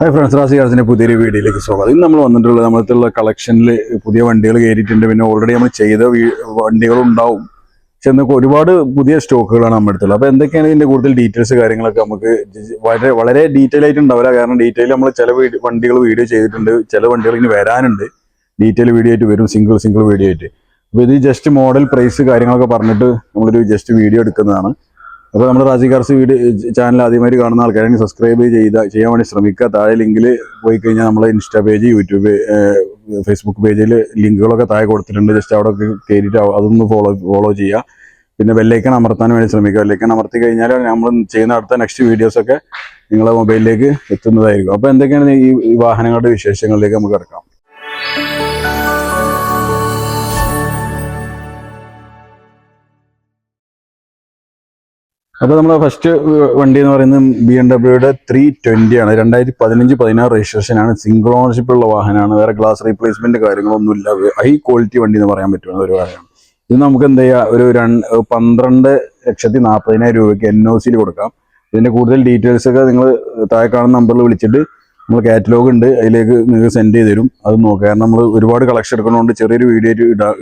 Hi friends Razi ഗാർജിന്റെ പുതിയൊരു വീഡിയോയിലേക്ക് സ്വാഗതം. ഇന്ന് നമ്മൾ വന്നിട്ടുള്ളത് നമ്മളത്തുള്ള കളക്ഷനിൽ പുതിയ വണ്ടികൾ കയറിയിട്ടുണ്ട്. പിന്നെ ഓൾറെഡി നമ്മൾ ചെയ്ത വണ്ടികളുണ്ടാവും. പക്ഷെ എന്നൊക്കെ ഒരുപാട് പുതിയ സ്റ്റോക്കുകളാണ് നമ്മുടെ അടുത്തുള്ളത്. അപ്പോൾ എന്തൊക്കെയാണ് ഇതിന്റെ കൂടുതൽ ഡീറ്റെയിൽസ് കാര്യങ്ങളൊക്കെ നമുക്ക് വളരെ വളരെ ഡീറ്റെയിൽ ആയിട്ട് ഉണ്ടാവില്ല കാരണം ഡീറ്റെയിൽ നമ്മൾ ചില വണ്ടികൾ വീഡിയോ ചെയ്തിട്ടുണ്ട്. ചില വണ്ടികൾ ഇനി വരാനുണ്ട്. ഡീറ്റെയിൽ വീഡിയോ ആയിട്ട് വരും. സിംഗിൾ സിംഗിൾ വീഡിയോ ആയിട്ട്. അപ്പോൾ ഇത് ജസ്റ്റ് മോഡൽ പ്രൈസ് കാര്യങ്ങളൊക്കെ പറഞ്ഞിട്ട് നമ്മളൊരു ജസ്റ്റ് വീഡിയോ എടുക്കുന്നതാണ്. അപ്പോൾ നമ്മുടെ റാജി കാർസ് വീഡിയോ ചാനൽ ആദ്യമായിട്ട് കാണുന്ന ആൾക്കാരെ സബ്സ്ക്രൈബ് ചെയ്ത ചെയ്യാൻ വേണ്ടി ശ്രമിക്കുക. താഴെ ലിങ്കിൽ പോയി കഴിഞ്ഞാൽ നമ്മളെ ഇൻസ്റ്റാ പേജ് യൂട്യൂബ് ഫേസ്ബുക്ക് പേജിൽ ലിങ്കുകളൊക്കെ താഴെ കൊടുത്തിട്ടുണ്ട്. ജസ്റ്റ് അവിടെ കയറിയിട്ട് അതൊന്ന് ഫോളോ ഫോളോ ചെയ്യുക. പിന്നെ ബെല്ലൈക്കൺ അമർത്താൻ വേണ്ടി ശ്രമിക്കുക. ബെല്ലൈക്കൺ അമർത്തി കഴിഞ്ഞാൽ നമ്മൾ ചെയ്യുന്ന അടുത്ത നെക്സ്റ്റ് വീഡിയോസൊക്കെ നിങ്ങളെ മൊബൈലിലേക്ക് എത്തുന്നതായിരിക്കും. അപ്പോൾ എന്തൊക്കെയാണ് ഈ വാഹനങ്ങളുടെ വിശേഷങ്ങളിലേക്ക് നമുക്ക് കിടക്കാം. അപ്പോൾ നമ്മുടെ ഫസ്റ്റ് വണ്ടി എന്ന് പറയുന്നത് ബി എം ഡബ്ല്യൂയുടെ ത്രീ ട്വന്റി ആണ്. രണ്ടായിരത്തി പതിനഞ്ച് പതിനാറ് രജിസ്ട്രേഷൻ ആണ്. സിംഗിൾ ഓണർഷിപ്പ് ഉള്ള വാഹനമാണ്. വേറെ ഗ്ലാസ് റീപ്ലേസ്മെന്റ് കാര്യങ്ങളൊന്നുമില്ല. ഹൈ ക്വാളിറ്റി വണ്ടി എന്ന് പറയാൻ പറ്റുന്ന ഒരു വാഹനമാണ് ഇത് നമുക്ക് എന്ത് ചെയ്യാം? ഒരു രണ്ട് പന്ത്രണ്ട് ലക്ഷത്തി നാൽപ്പതിനായിരം രൂപയ്ക്ക് എൻ ഒ സിയിൽ കൊടുക്കാം. ഇതിന്റെ കൂടുതൽ ഡീറ്റെയിൽസ് ഒക്കെ നിങ്ങൾ താഴെ കാണുന്ന നമ്പറിൽ വിളിച്ചിട്ട് നമ്മൾ കാറ്റലോഗ് ഉണ്ട്. അതിലേക്ക് നിങ്ങൾക്ക് സെൻഡ് ചെയ്ത് തരും. അത് നോക്കുക കാരണം നമ്മൾ ഒരുപാട് കളക്ഷൻ എടുക്കുന്നതുകൊണ്ട് ചെറിയൊരു വീഡിയോ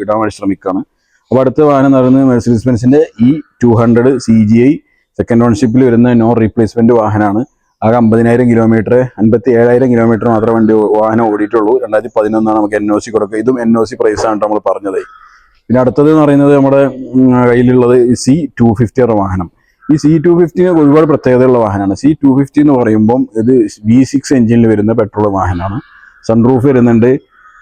ഇടാൻ വേണ്ടി ശ്രമിക്കുകയാണ് അപ്പോൾ അടുത്ത വാഹനം എന്ന് പറയുന്നത് Mercedes ബെൻസിന്റെ E two hundred C G I second ഓൺഷിപ്പിൽ വരുന്ന നോ റീപ്ലേസ്മെന്റ് വാഹനമാണ് ആകെ അമ്പതിനായിരം കിലോമീറ്റർ അൻപത്തി ഏഴായിരം കിലോമീറ്റർ മാത്രമേ വണ്ടി വാഹനം ഓടിയിട്ടുള്ളൂ. രണ്ടായിരത്തി പതിനൊന്നാണ് നമുക്ക് എൻ ഒ സി കൊടുക്കുക. ഇതും എൻ ഒ സി പ്രൈസാണ് നമ്മൾ പറഞ്ഞത്. പിന്നെ അടുത്തത് എന്ന് പറയുന്നത് നമ്മുടെ കയ്യിലുള്ളത് സി ടു ഫിഫ്റ്റിയുടെ വാഹനം. ഈ സി ടു ഫിഫ്റ്റിന് ഒരുപാട് പ്രത്യേകതയുള്ള വാഹനമാണ്. സി ടു ഫിഫ്റ്റി എന്ന് പറയുമ്പം ഇത് വി സിക്സ് എഞ്ചിനിൽ വരുന്ന പെട്രോൾ വാഹനമാണ്. സൺറൂഫ് വരുന്നുണ്ട്.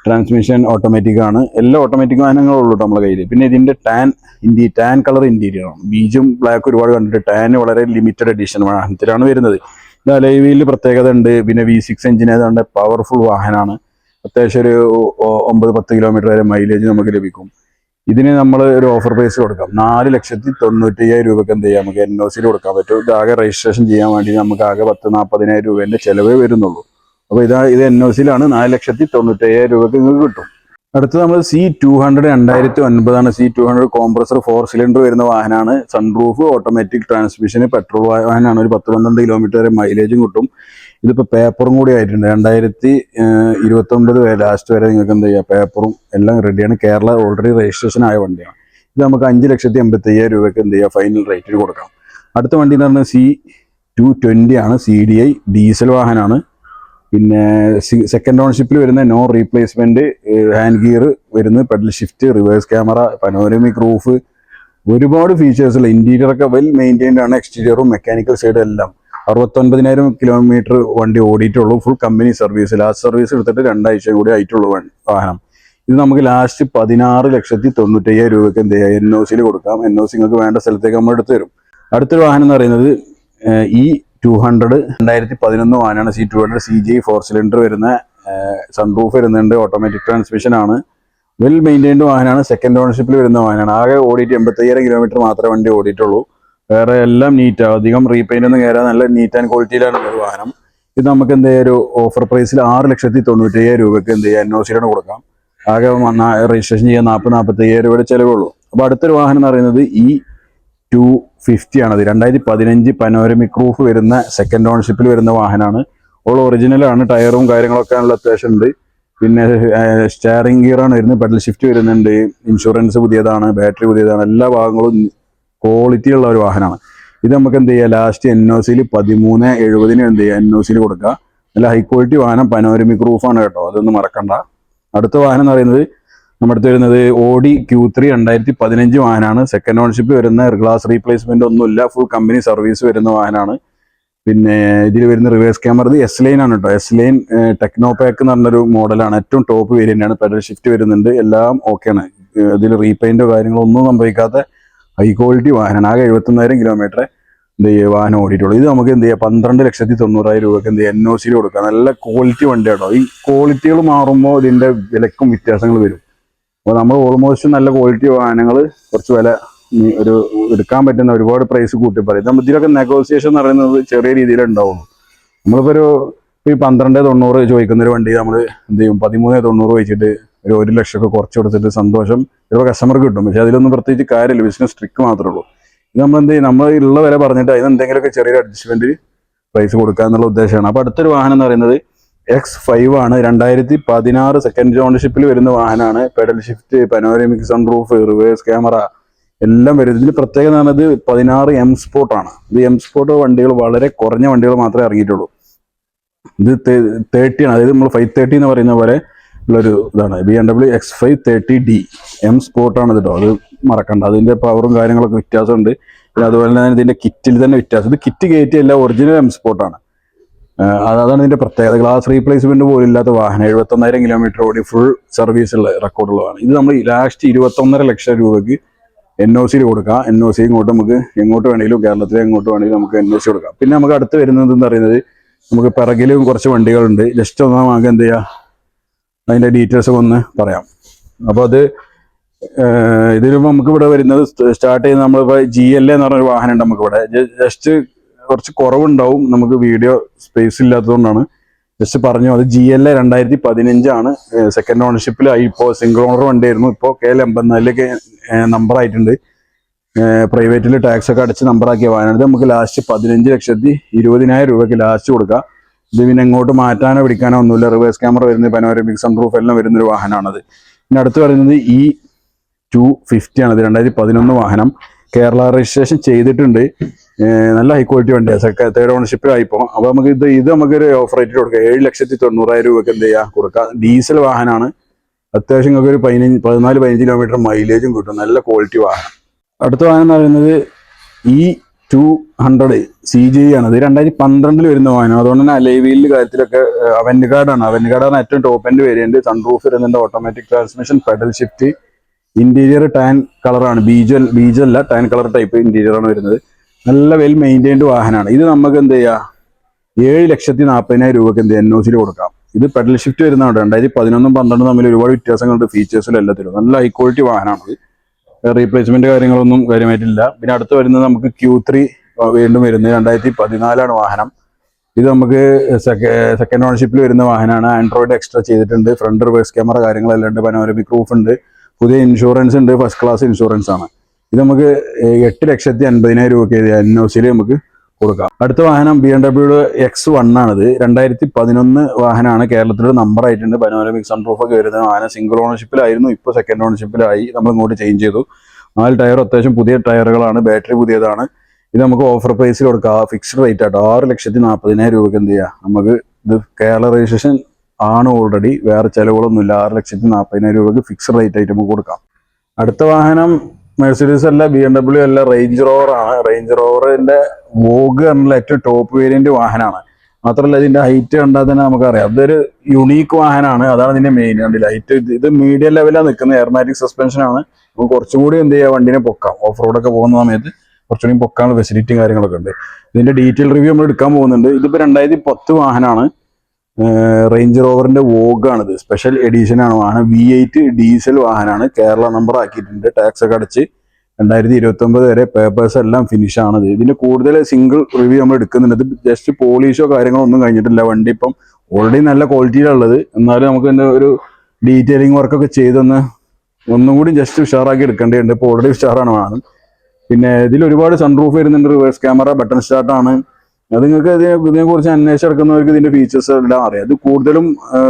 ട്രാൻസ്മിഷൻ ഓട്ടോമാറ്റിക് ആണ്. എല്ലാ ഓട്ടോമാറ്റിക് വാഹനങ്ങളും ഉള്ളൂ നമ്മുടെ കയ്യിൽ പിന്നെ ഇതിന്റെ tan India tan colour interior ആണ്. ബീജും ബ്ലാക്ക് ഒരുപാട് കണ്ടിട്ട് ടാൻ വളരെ ലിമിറ്റഡ് എഡിഷൻ വാഹനത്തിലാണ് വരുന്നത്. ഇത് അലൈവിയിൽ പ്രത്യേകത ഉണ്ട്. പിന്നെ വി സിക്സ് എഞ്ചിൻ ഏതാണ്ട് പവർഫുൾ വാഹനമാണ്. അത്യാവശ്യം ഒരു ഒമ്പത് പത്ത് കിലോമീറ്റർ വരെ മൈലേജ് നമുക്ക് ലഭിക്കും. ഇതിന് നമ്മൾ ഒരു ഓഫർ പ്രൈസ് കൊടുക്കാം. നാല് ലക്ഷത്തി തൊണ്ണൂറ്റി അയ്യായിരം രൂപയ്ക്ക് എന്ത് ചെയ്യാം? നമുക്ക് എൻ ഒ സിയിൽ കൊടുക്കാൻ പറ്റും. ഇത് ആകെ രജിസ്ട്രേഷൻ ചെയ്യാൻ വേണ്ടി നമുക്ക് ആകെ പത്ത് നാൽപ്പതിനായിരം രൂപേന്റെ ചിലവേ വരുന്നുള്ളൂ. അപ്പോൾ ഇതാ ഇത് എൻ ഒ സിയിലാണ് നാല് ലക്ഷത്തി തൊണ്ണൂറ്റി അയ്യായിരം രൂപയ്ക്ക് നിങ്ങൾക്ക് കിട്ടും. അടുത്ത് നമ്മൾ സി ടു ഹൺഡ്രഡ് രണ്ടായിരത്തി ഒൻപതാണ് C two hundred compressor four cylinder വരുന്ന വാഹനമാണ് സൺറൂഫ് ഓട്ടോമാറ്റിക് ട്രാൻസ്മിഷൻ പെട്രോൾ വാഹനമാണ് ഒരു പത്ത് പന്ത്രണ്ട് കിലോമീറ്റർ വരെ മൈലേജും കിട്ടും. ഇതിപ്പോൾ പേപ്പറും കൂടി ആയിട്ടുണ്ട്. രണ്ടായിരത്തി ഇരുപത്തി വരെ ലാസ്റ്റ് വരെ നിങ്ങൾക്ക് എന്താ ചെയ്യുക പേപ്പറും എല്ലാം റെഡിയാണ് കേരള ഓൾറെഡി രജിസ്ട്രേഷൻ ആയ വണ്ടിയാണ്. ഇത് നമുക്ക് അഞ്ച് ലക്ഷത്തി എൺപത്തി അയ്യായിരം രൂപയ്ക്ക് എന്ത് ചെയ്യുക ഫൈനൽ റേറ്റിൽ കൊടുക്കാം. അടുത്ത വണ്ടി എന്ന് പറഞ്ഞാൽ സി ടു ട്വന്റി ആണ്. സി ഡി ഐ ഡീസൽ വാഹനമാണ് പിന്നെ സെക്കൻഡ് ഓൺഷിപ്പിൽ വരുന്ന നോ റീപ്ലേസ്മെന്റ് ഹാൻഡ് ഗിയർ വരുന്ന pedal shift reverse camera panoramic roof ഒരുപാട് ഫീച്ചേഴ്സ് ഉള്ള ഇന്റീരിയർ ഒക്കെ വെൽ മെയിന്റൈൻഡ് ആണ് എക്സ്റ്റീരിയറും മെക്കാനിക്കൽ സൈഡും എല്ലാം. അറുപത്തൊൻപതിനായിരം കിലോമീറ്റർ വണ്ടി ഓടിയിട്ടുള്ളൂ full company service last service എടുത്തിട്ട് രണ്ടാഴ്ച കൂടി ആയിട്ടുള്ളൂ വാഹനം. ഇത് നമുക്ക് ലാസ്റ്റ് പതിനാറ് ലക്ഷത്തി തൊണ്ണൂറ്റയ്യായിരം രൂപയ്ക്ക് എന്ത് ചെയ്യാം? എൻ ഒ സിയിൽ കൊടുക്കാം. എൻ ഒ സി നിങ്ങൾക്ക് വേണ്ട സ്ഥലത്തേക്ക് നമ്മൾ എടുത്തു തരും. അടുത്തൊരു വാഹനം എന്ന് പറയുന്നത് ഈ ടു ഹൺഡ്രഡ് രണ്ടായിരത്തി പതിനൊന്ന് വാനാണ് C two hundred C G four cylinder വരുന്ന സൺറൂഫ് വരുന്നുണ്ട്. ഓട്ടോമാറ്റിക് ട്രാൻസ്മിഷൻ ആണ്. വെൽ മെയിന്റൈൻഡ് വാഹനമാണ് സെക്കൻഡ് ഓണർഷിപ്പിൽ വരുന്ന വാഹനമാണ് ആകെ ഓടിയിട്ട് എൺപത്തയ്യായിരം കിലോമീറ്റർ മാത്രമേ വണ്ടി ഓടിയിട്ടുള്ളൂ. വേറെ എല്ലാം നീറ്റ് അധികം റീപെയിന്റ് ഒന്നും കയറാൻ നല്ല നീറ്റ് ആൻഡ് ക്വാളിറ്റിയിലാണ് ഒരു വാഹനം. ഇത് നമുക്ക് എന്ത് ഒരു ഓഫർ പ്രൈസിൽ ആറ് ലക്ഷത്തി തൊണ്ണൂറ്റയ്യായിരം രൂപയ്ക്ക് എന്ത് ചെയ്യാം? എൻ ഒ കൊടുക്കാം. ആകെ രജിസ്ട്രേഷൻ ചെയ്യാൻ നാൽപ്പത് നാൽപ്പത്തയ്യായിരം രൂപയുടെ ചിലവുള്ളൂ അപ്പോൾ അടുത്തൊരു വാഹനം എന്ന് പറയുന്നത് ഈ ടു ഫിഫ്റ്റി ആണത്. രണ്ടായിരത്തി പതിനഞ്ച് പനോരമിക് റൂഫ് വരുന്ന സെക്കൻഡ് ഓണർഷിപ്പിൽ വരുന്ന വാഹനമാണ് ഓൾ ഒറിജിനലാണ് ടയറും കാര്യങ്ങളൊക്കെ ഉള്ള അത്യാവശ്യം ഉണ്ട്. പിന്നെ സ്റ്റാറിംഗ് ആണ് വരുന്നത് പെഡൽ ഷിഫ്റ്റ് വരുന്നുണ്ട് ഇൻഷുറൻസ് പുതിയതാണ് ബാറ്ററി പുതിയതാണ് എല്ലാ ഭാഗങ്ങളും ക്വാളിറ്റി ഉള്ള ഒരു വാഹനമാണ് ഇത് നമുക്ക് എന്ത് ചെയ്യാം? ലാസ്റ്റ് എൻ ഒ സിയിൽ പതിമൂന്ന് എഴുപതിന് എന്ത് ചെയ്യുക എൻ ഒ സിയിൽ കൊടുക്കുക. നല്ല ഹൈ ക്വാളിറ്റി വാഹനം പനോരമിക് റൂഫാണ് കേട്ടോ അതൊന്നും മറക്കണ്ട. അടുത്ത വാഹനം എന്ന് പറയുന്നത് നമ്മുടെ അടുത്ത് വരുന്നത് ഓഡി ക്യൂ ത്രീ രണ്ടായിരത്തി പതിനഞ്ച് വാഹനമാണ്. സെക്കൻഡ് ഓൺഷിപ്പ് വരുന്ന ഗ്ലാസ് റീപ്ലേസ്മെന്റ് ഒന്നുമില്ല. ഫുൾ കമ്പനി സർവീസ് വരുന്ന വാഹനമാണ്. പിന്നെ ഇതിൽ വരുന്ന റിവേഴ്സ് ക്യാമറ എസ് ലൈൻ ആണ് കേട്ടോ. എസ് ലൈൻ ടെക്നോ പാക്ക് എന്ന് പറഞ്ഞൊരു മോഡലാണ്. ഏറ്റവും ടോപ്പ് വേരിയന്റ് ആണ്. പെഡൽ ഷിഫ്റ്റ് വരുന്നുണ്ട്. എല്ലാം ഓക്കെയാണ് ഇതിൽ റീപെയിന്റോ കാര്യങ്ങളോ ഒന്നും സംഭവിക്കാത്ത ഹൈ ക്വാളിറ്റി വാഹനമാണ്. ആകെ എഴുപത്തൊന്നായിരം കിലോമീറ്റർ എന്ത് ചെയ്യുക വാഹനം ഓടിയിട്ടുള്ളൂ. ഇത് നമുക്ക് എന്ത് ചെയ്യുക പന്ത്രണ്ട് ലക്ഷത്തി തൊണ്ണൂറായിരം രൂപയ്ക്ക് എന്ത് ചെയ്യുക എൻ ഒ സിയിൽ കൊടുക്കുക നല്ല ക്വാളിറ്റി വണ്ടി ഈ ക്വാളിറ്റികൾ മാറുമ്പോൾ ഇതിന്റെ വിലക്കും വ്യത്യാസങ്ങൾ വരും. അപ്പോൾ നമ്മൾ ഓൾമോസ്റ്റ് നല്ല ക്വാളിറ്റി വാഹനങ്ങൾ കുറച്ച് വില ഒരു എടുക്കാൻ പറ്റുന്ന ഒരുപാട് പ്രൈസ് കൂട്ടി പറയും. നമ്മൾ ഇതിലൊക്കെ നെഗോസിയേഷൻ എന്ന് പറയുന്നത് ചെറിയ രീതിയിൽ ഉണ്ടാവുള്ളൂ നമ്മളിപ്പോൾ ഒരു ഈ പന്ത്രണ്ട് തൊണ്ണൂറ് ചോദിക്കുന്ന ഒരു വണ്ടി നമ്മൾ എന്ത് ചെയ്യും? പതിമൂന്ന് തൊണ്ണൂറ് വെച്ചിട്ട് ഒരു ഒരു ലക്ഷമൊക്കെ കുറച്ച് കൊടുത്തിട്ട് സന്തോഷം ചിലപ്പോൾ കസ്റ്റമർക്ക് കിട്ടും. പക്ഷേ അതിലൊന്നും പ്രത്യേകിച്ച് കാര്യമില്ല. ബിസിനസ് ട്രിക്ക് മാത്രമേ ഉള്ളൂ. ഇത് നമ്മൾ എന്ത് ചെയ്യും? നമ്മൾ ഉള്ള വില പറഞ്ഞിട്ട് അതിന് എന്തെങ്കിലുമൊക്കെ ചെറിയൊരു അഡ്ജസ്റ്റ്മെന്റ് പ്രൈസ് കൊടുക്കുക എന്നുള്ള ഉദ്ദേശമാണ്. അപ്പോൾ അടുത്തൊരു വാഹനം എന്ന് പറയുന്നത് എക്സ് ഫൈവ് ആണ്. രണ്ടായിരത്തി പതിനാറ് സെക്കൻഡ് ഓണർഷിപ്പിൽ വരുന്ന വാഹനമാണ് pedal shift panoramic sunroof reverse camera എല്ലാം വരും ഇതിൽ പ്രത്യേകത എന്ന് പറഞ്ഞത് പതിനാറ് എം സ്പോർട്ട് ആണ്. ഇത് എം സ്പോർട്ട് വണ്ടികൾ വളരെ കുറഞ്ഞ വണ്ടികൾ മാത്രമേ ഇറങ്ങിയിട്ടുള്ളൂ. ഇത് തേർട്ടി ആണ്. അതായത് നമ്മൾ ഫൈവ് തേർട്ടി എന്ന് പറയുന്ന പോലെ ഉള്ളൊരു ഇതാണ്. B M W X five thirty D M സ്പോർട്ടാണ് ഇത് കേട്ടോ അത് മറക്കണ്ട. അതിന്റെ പവറും കാര്യങ്ങളൊക്കെ വ്യത്യാസമുണ്ട്. പിന്നെ അതുപോലെ തന്നെ ഇതിന്റെ കിറ്റിൽ തന്നെ വ്യത്യാസം. ഇത് കിറ്റ് കയറ്റിയല്ല ഒറിജിനൽ എം സ്പോർട്ടാണ് അതാണ് ഇതിന്റെ പ്രത്യേകത. ഗ്ലാസ് റീപ്ലേസ്മെന്റ് പോലും ഇല്ലാത്ത വാഹനം. എഴുപത്തൊന്നായിരം കിലോമീറ്റർ ഓടി ഫുൾ സർവീസ് ഉള്ള റെക്കോർഡുള്ളതാണ് ഇത് നമ്മൾ ലാസ്റ്റ് ഇരുപത്തൊന്നര ലക്ഷം രൂപയ്ക്ക് എൻ ഒ സിയിൽ കൊടുക്കാം. എൻ ഒ സി ഇങ്ങോട്ട് നമുക്ക് എങ്ങോട്ട് വേണമെങ്കിലും കേരളത്തിലെ എങ്ങോട്ട് വേണമെങ്കിലും നമുക്ക് എൻ ഒ സി കൊടുക്കാം. പിന്നെ നമുക്ക് അടുത്ത് വരുന്നത് എന്ന് പറയുന്നത് നമുക്ക് പിറകിലും കുറച്ച് വണ്ടികളുണ്ട്. ജസ്റ്റ് ഒന്ന് നമുക്ക് എന്ത് ചെയ്യാം? അതിന്റെ ഡീറ്റെയിൽസ് ഒന്ന് പറയാം. അപ്പോൾ അത് ഇതിലും നമുക്ക് ഇവിടെ വരുന്നത് സ്റ്റാർട്ട് ചെയ്യുന്ന നമ്മളിപ്പോൾ ജി എൽ എന്ന് പറഞ്ഞൊരു നമുക്ക് ഇവിടെ ജസ്റ്റ് കുറച്ച് കുറവുണ്ടാവും. നമുക്ക് വീഡിയോ സ്പേസ് ഇല്ലാത്തതുകൊണ്ടാണ്. ജസ്റ്റ് പറഞ്ഞു അത് ജി എൽ എ രണ്ടായിരത്തി പതിനഞ്ചാണ് സെക്കൻഡ് ഓണർഷിപ്പിലായി ഇപ്പോൾ സിംഗിൾ ഓണർ വണ്ടിയായിരുന്നു. ഇപ്പോൾ കെ എൽ എൺപത്തിനാലിലേക്ക് നമ്പർ ആയിട്ടുണ്ട്. പ്രൈവറ്റിൽ ടാക്സ് ഒക്കെ അടച്ച് നമ്പറാക്കിയ ഇത് നമുക്ക് ലാസ്റ്റ് പതിനഞ്ച് ലക്ഷത്തി ഇരുപതിനായിരം രൂപയ്ക്ക് ലാസ്റ്റ് കൊടുക്കാം. ഇത് പിന്നെ എങ്ങോട്ട് മാറ്റാനോ പിടിക്കാനോ ഒന്നുമില്ല. റിവേഴ്സ് ക്യാമറ വരുന്നത് പനോരമിക് സൺ റൂഫ് എല്ലാം വരുന്നൊരു വാഹനമാണത് പിന്നെ അടുത്ത് പറയുന്നത് ഇ ടു ഫിഫ്റ്റി ആണ് ഇത് രണ്ടായിരത്തി പതിനൊന്ന് വാഹനം കേരള രജിസ്ട്രേഷൻ ചെയ്തിട്ടുണ്ട്. നല്ല ഹൈ ക്വാളിറ്റി വണ്ടിയാണ് സെക്ക തേർഡ് ഓണർഷിപ്പിലായിപ്പോ അപ്പൊ നമുക്ക് ഇത് ഇത് നമുക്കൊരു ഓഫർ റേറ്റ് കൊടുക്കാം. ഏഴ് ലക്ഷത്തി തൊണ്ണൂറായിരം രൂപയ്ക്ക് എന്ത് ചെയ്യാം? കൊടുക്കാം. ഡീസൽ വാഹനമാണ് അത്യാവശ്യം നിങ്ങൾക്ക് ഒരു പതിനഞ്ച് പതിനാല് പതിനഞ്ച് കിലോമീറ്റർ മൈലേജും കിട്ടും. നല്ല ക്വാളിറ്റി വാഹനം. അടുത്ത വാഹനം എന്ന് പറയുന്നത് E two hundred C G ആണ്. ഇത് രണ്ടായിരത്തി പന്ത്രണ്ടിൽ വരുന്ന വാഹനം. അതുകൊണ്ട് തന്നെ അലൈവീലിന്റെ കാര്യത്തിലൊക്കെ അവന്റ് കാർഡാണ് അവന്റ് കാർഡാണ് ഏറ്റവും ടോപ്പ് എൻഡ് വേരിയന്റ് സൺറൂഫ് വരുന്നുണ്ട് automatic transmission paddle shift interior tan കളറാണ് ബീജൽ ബീജല്ല ടാൻ കളർ ടൈപ്പ് ഇന്റീരിയർ ആണ് വരുന്നത്. നല്ല വെൽ മെയിന്റൈൻഡ് വാഹനമാണ് ഇത് നമുക്ക് എന്ത് ചെയ്യാം? ഏഴ് ലക്ഷത്തി നാൽപ്പതിനായിരം രൂപയ്ക്ക് എന്ത് എൻ ഒ സിയിൽ കൊടുക്കാം. ഇത് പെഡൽ ഷിഫ്റ്റ് വരുന്നതാണ് രണ്ടായിരത്തി പതിനൊന്നും പന്ത്രണ്ടും തമ്മിൽ ഒരുപാട് വ്യത്യാസങ്ങളുണ്ട്. ഫീച്ചേഴ്സിലും എല്ലാത്തിലും നല്ല ഹൈ ക്വാളിറ്റി വാഹനമാണ് റീപ്ലേസ്മെന്റ് കാര്യങ്ങളൊന്നും കാര്യമായിട്ടില്ല. പിന്നെ അടുത്ത് വരുന്നത് നമുക്ക് ക്യൂ ത്രീ വീണ്ടും വരുന്നത്. രണ്ടായിരത്തി പതിനാലാണ് വാഹനം. ഇത് നമുക്ക് സെക്കൻഡ് ഓണർഷിപ്പിൽ വരുന്ന വാഹനമാണ് ആൻഡ്രോയിഡ് എക്സ്ട്രാ ചെയ്തിട്ടുണ്ട്. ഫ്രണ്ട് റിവേഴ്സ് ക്യാമറ കാര്യങ്ങളെല്ലാം ഉണ്ട്. പനോരമിക് പ്രൂഫ് ഉണ്ട്. പുതിയ ഇൻഷുറൻസ് ഉണ്ട്. ഫസ്റ്റ് ക്ലാസ് ഇൻഷുറൻസ് ആണ്. ഇത് നമുക്ക് എട്ട് ലക്ഷത്തി അൻപതിനായിരം രൂപയ്ക്ക് എൻ ഒ സിയിൽ നമുക്ക് കൊടുക്കാം. അടുത്ത വാഹനം ബി എം ഡബ്ല്യൂടെ എക്സ് വൺ ആണിത്. രണ്ടായിരത്തി പതിനൊന്ന് വാഹനമാണ് കേരളത്തിൽ നമ്പർ ആയിട്ടുണ്ട്. പനോരമിക് ഒക്കെ വരുന്ന വാഹനം. സിംഗിൾ ഓണർഷിപ്പിലായിരുന്നു ഇപ്പോൾ സെക്കൻഡ് ഓണർഷിപ്പിലായി നമ്മൾ ഇങ്ങോട്ട് ചേഞ്ച് ചെയ്തു. നാല് ടയർ അത്യാവശ്യം പുതിയ ടയറുകളാണ് ബാറ്ററി പുതിയതാണ്. ഇത് നമുക്ക് ഓഫർ പ്രൈസിൽ കൊടുക്കാം. ഫിക്സ്ഡ് റേറ്റ് ആട്ടോ. ആറ് ലക്ഷത്തി നാൽപ്പതിനായിരം രൂപയ്ക്ക് എന്ത് ചെയ്യാം? നമുക്ക് ഇത് കേരള രജിസ്ട്രേഷൻ ആണ് ഓൾറെഡി വേറെ ചിലവുകളൊന്നുമില്ല. ആറ് ലക്ഷത്തി നാൽപ്പതിനായിരം രൂപയ്ക്ക് ഫിക്സ്ഡ് റേറ്റ് ആയിട്ട് നമുക്ക് കൊടുക്കാം. അടുത്ത വാഹനം മെഴ്സിഡീസ് അല്ല ബി എം ഡബ്ല്യു അല്ല റേഞ്ച് റോവർ ആണ് റേഞ്ച് റോവറിന്റെ വോഗ് എന്നുള്ള ഏറ്റവും ടോപ്പ് വേരിയന്റ് വാഹനമാണ്. മാത്രമല്ല ഇതിന്റെ ഹൈറ്റ് കണ്ടാൽ തന്നെ നമുക്കറിയാം. അതൊരു യുണീക്ക് വാഹനമാണ്. അതാണ് ഇതിന്റെ മെയിൻ കണ്ടില്ല. ഹൈറ്റ് ഇത് മീഡിയം ലെവലാണ് നിൽക്കുന്നത്. എയർമാറ്റിക് സസ്പെൻഷൻ ആണ്. നമുക്ക് കുറച്ചും കൂടി എന്ത് ചെയ്യുക വണ്ടിനെ പൊക്കാം. ഓഫ് റോഡൊക്കെ പോകുന്ന സമയത്ത് കുറച്ചുകൂടി പൊക്കാനുള്ള ഫെസിലിറ്റിയും കാര്യങ്ങളൊക്കെ ഉണ്ട്. ഇതിന്റെ ഡീറ്റെയിൽ റിവ്യൂ നമ്മൾ എടുക്കാൻ പോകുന്നുണ്ട്. ഇതിപ്പോ രണ്ടായിരത്തി പത്ത് വാഹനമാണ്. റേഞ്ച് റോവറിന്റെ വോഗാണിത്. സ്പെഷ്യൽ എഡീഷൻ ആണ് വാഹനം. വി എയ്റ്റ് ഡീസൽ വാഹനമാണ് കേരള നമ്പർ ആക്കിയിട്ടുണ്ട്. ടാക്സ് ഒക്കെ അടച്ച് രണ്ടായിരത്തി ഇരുപത്തി ഒമ്പത് വരെ പേപ്പേഴ്സ് എല്ലാം ഫിനിഷ് ആണത്. ഇതിന്റെ കൂടുതൽ സിംഗിൾ റിവ്യൂ നമ്മൾ എടുക്കുന്നുണ്ട്. ഇത് ജസ്റ്റ് പോളിഷോ കാര്യങ്ങളോ ഒന്നും കഴിഞ്ഞിട്ടില്ല. വണ്ടി ഇപ്പം ഓൾറെഡി നല്ല ക്വാളിറ്റിയിലുള്ളത് എന്നാലും നമുക്ക് ഇതിന്റെ ഒരു ഡീറ്റെയിലിംഗ് വർക്കൊക്കെ ചെയ്തൊന്ന് ഒന്നും കൂടി ജസ്റ്റ് ഉഷാറാക്കി എടുക്കേണ്ടതുണ്ട്. ഇപ്പോൾ ഓൾറെഡി ഉഷാറാണ് വാഹനം. പിന്നെ ഇതിൽ ഒരുപാട് സൺറൂഫ് വരുന്നുണ്ട്. റിവേഴ്സ് ക്യാമറ ബട്ടൺ സ്റ്റാർട്ടാണ് നിങ്ങൾക്ക് ഇതിനെ ഇതിനെ കുറിച്ച് അന്വേഷിച്ച് എടുക്കുന്നവർക്ക് ഇതിന്റെ ഫീച്ചേഴ്സ് എല്ലാം അറിയാം. ഇത് കൂടുതലും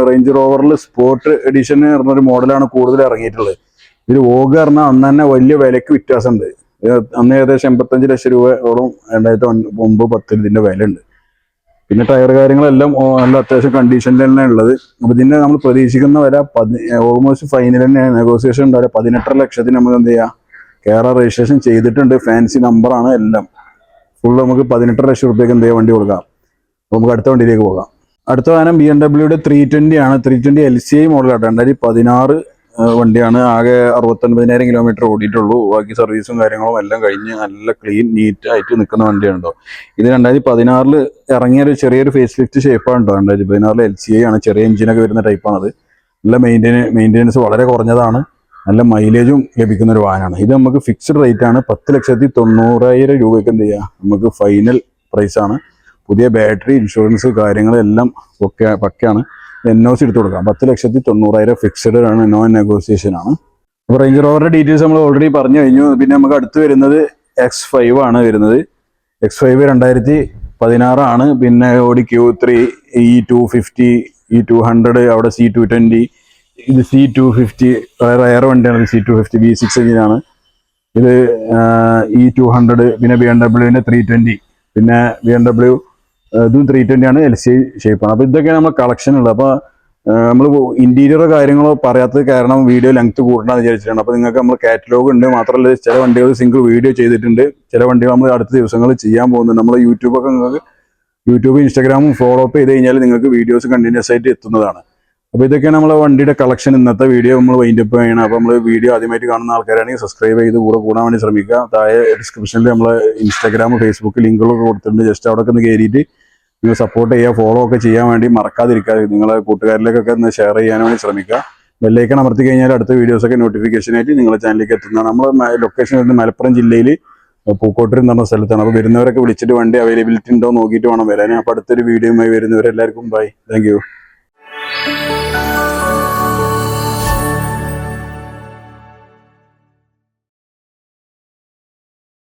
റേഞ്ച് റോവറിൽ സ്പോർട്ട് എഡിഷൻ പറഞ്ഞൊരു മോഡലാണ് കൂടുതൽ ഇറങ്ങിയിട്ടുള്ളത്. ഇതിൽ ഓഗ് പറഞ്ഞാൽ അന്ന് തന്നെ വലിയ വിലക്ക് വ്യത്യാസമുണ്ട്. അന്ന് ഏകദേശം എൺപത്തഞ്ച് ലക്ഷം രൂപയോളം രണ്ടായിരത്തി ഒൻപത് പത്തിൽ ഇതിന്റെ വില ഉണ്ട് പിന്നെ ടയർ കാര്യങ്ങളെല്ലാം നല്ല അത്യാവശ്യം കണ്ടീഷനിൽ തന്നെ ഉള്ളത്. അപ്പൊ ഇതിന്റെ നമ്മൾ പ്രതീക്ഷിക്കുന്ന വില പതി ഓൾമോസ്റ്റ് ഫൈനൽ തന്നെ നെഗോസിയേഷൻ ഉണ്ടാവില്ല പതിനെട്ടര ലക്ഷത്തിന് നമ്മൾ എന്ത് ചെയ്യാം? കേരള രജിസ്ട്രേഷൻ ചെയ്തിട്ടുണ്ട്. ഫാൻസി നമ്പറാണ് എല്ലാം. ഫുൾ നമുക്ക് പതിനെട്ടര ലക്ഷം റുപ്യക്ക് എന്തേ വണ്ടി കൊടുക്കാം. അപ്പൊ നമുക്ക് അടുത്ത വണ്ടിയിലേക്ക് പോകാം. അടുത്ത വാഹനം ബി എം ഡബ്ല്യൂടെ ത്രീ ട്വന്റി ആണ്. Three twenty L C I മോഡലാണ് രണ്ടായിരത്തി പതിനാറ് വണ്ടിയാണ്. ആകെ അറുപത്തൊൻപതിനായിരം കിലോമീറ്റർ ഓടിയിട്ടുള്ളൂ. ബാക്കി സർവീസും കാര്യങ്ങളും എല്ലാം കഴിഞ്ഞ് നല്ല ക്ലീൻ നീറ്റ് ആയിട്ട് നിൽക്കുന്ന വണ്ടിയാണ് കേട്ടോ ഇത് രണ്ടായിരത്തി പതിനാറിൽ ഇറങ്ങിയ ഒരു ചെറിയൊരു ഫേസ് ലിഫ്റ്റ് ഷേപ്പാണ് കേട്ടോ രണ്ടായിരത്തി പതിനാറിൽ എൽ സി ഐ ആണ്. ചെറിയ എഞ്ചിനൊക്കെ വരുന്ന ടൈപ്പാണത് നല്ല മെയിന്റെയിൻ മെയിന്റെനൻസ് വളരെ കുറഞ്ഞതാണ്. നല്ല മൈലേജും ലഭിക്കുന്ന ഒരു വാഹനമാണ്. ഇത് നമുക്ക് ഫിക്സ്ഡ് റേറ്റ് ആണ്. പത്ത് ലക്ഷത്തി തൊണ്ണൂറായിരം രൂപയ്ക്ക് എന്ത് ചെയ്യാം? നമുക്ക് ഫൈനൽ പ്രൈസ് ആണ്. പുതിയ ബാറ്ററി ഇൻഷുറൻസ് കാര്യങ്ങളെല്ലാം ഒക്കെ പക്കയാണ്. എൻ ഒ സി എടുത്ത് കൊടുക്കാം. പത്ത് ലക്ഷത്തി തൊണ്ണൂറായിരം ഫിക്സ്ഡ് ആണ് നോ നെഗോസിയേഷൻ ആണ്. അപ്പോൾ റേഞ്ച് റോവറുടെ ഡീറ്റെയിൽസ് നമ്മൾ ഓൾറെഡി പറഞ്ഞു കഴിഞ്ഞു. പിന്നെ നമുക്ക് അടുത്ത് വരുന്നത് എക്സ് ഫൈവ് ആണ് വരുന്നത്. എക്സ് ഫൈവ് രണ്ടായിരത്തി പതിനാറാണ് പിന്നെ Audi Q three E two fifty E two hundred അവിടെ സി ടു ട്വന്റി ഇത് സി ടു ഫിഫ്റ്റി റയർ വണ്ടിയാണ് C two fifty B six എഞ്ചിനാണ് ഇത് ഇ ടു ഹൺഡ്രഡ് പിന്നെ ബി എം ഡബ്ല്യുവിന്റെ ത്രീ ട്വന്റി പിന്നെ ബി എം ഡബ്ല്യു ഇതും three twenty ആണ് എൽ സി ഷേപ്പാണ് അപ്പോൾ ഇതൊക്കെയാണ് നമ്മൾ കളക്ഷൻ ഉള്ളത്. അപ്പോൾ നമ്മൾ ഇന്റീരിയറോ കാര്യങ്ങളോ പറയാത്തത് കാരണം വീഡിയോ ലെങ്ത് കൂട്ടണമെന്ന് വിചാരിച്ചിട്ടാണ്. അപ്പോൾ നിങ്ങൾക്ക് നമ്മൾ കാറ്റലോഗ് ഉണ്ട്. മാത്രമല്ല ചില വണ്ടികൾ സിംഗിൾ വീഡിയോ ചെയ്തിട്ടുണ്ട്. ചില വണ്ടികൾ നമ്മൾ അടുത്ത ദിവസങ്ങൾ ചെയ്യാൻ പോകുന്നുണ്ട്. നമ്മൾ യൂട്യൂബൊക്കെ നിങ്ങൾക്ക് യൂട്യൂബ് ഇൻസ്റ്റാഗ്രാമും ഫോളോ അപ്പ് ചെയ്ത് കഴിഞ്ഞാൽ നിങ്ങൾക്ക് വീഡിയോസ് കണ്ടിന്യൂസ് ആയിട്ട് എത്തുന്നതാണ്. അപ്പോൾ ഇതൊക്കെയാണ് നമ്മളെ വണ്ടിയുടെ കളക്ഷൻ ഇന്നത്തെ വീഡിയോ നമ്മൾ വൈൻഡ് അപ്പ് ചെയ്യണം. അപ്പോൾ നമ്മൾ വീഡിയോ ആദ്യമായിട്ട് കാണുന്ന ആൾക്കാരാണെങ്കിൽ സബ്സ്ക്രൈബ് ചെയ്ത് കൂടെ കൂടാൻ വേണ്ടി ശ്രമിക്കുക. താഴെ ഡിസ്ക്രിപ്ഷനിൽ നമ്മൾ ഇൻസ്റ്റാഗ്രാം ഫേസ്ബുക്ക് ലിങ്കുകളൊക്കെ കൊടുത്തിട്ടുണ്ട്. ജസ്റ്റ് അവിടെ ഒന്ന് കയറിയിട്ട് നിങ്ങൾ സപ്പോർട്ട് ചെയ്യുക ഫോളോ ഒക്കെ ചെയ്യാൻ വേണ്ടി മറക്കാതിരിക്കുക നിങ്ങളെ കൂട്ടുകാരിലേക്കൊക്കെ ഒന്ന് ഷെയർ ചെയ്യാൻ വേണ്ടി ശ്രമിക്കുക. ബെല്ലൈക്കൺ അമർത്തി കഴിഞ്ഞാൽ അടുത്ത വീഡിയോസ് ഒക്കെ നോട്ടിഫിക്കേഷൻ ആയിട്ട് നിങ്ങളുടെ ചാനലിലേക്ക് എത്തുന്നതാണ്. നമ്മൾ ലൊക്കേഷൻ വരുന്നത് മലപ്പുറം ജില്ലയിൽ പൂക്കോട്ടൂർ എന്ന് പറഞ്ഞ സ്ഥലത്താണ്. അപ്പോൾ വരുന്നവരൊക്കെ വിളിച്ചിട്ട് വണ്ടി അവൈലബിലിറ്റി ഉണ്ടോ നോക്കിയിട്ട് വേണം വരാൻ. അപ്പോൾ അടുത്തൊരു വീഡിയോയുമായി വരുന്നവരെല്ലാവർക്കും ബൈ താങ്ക്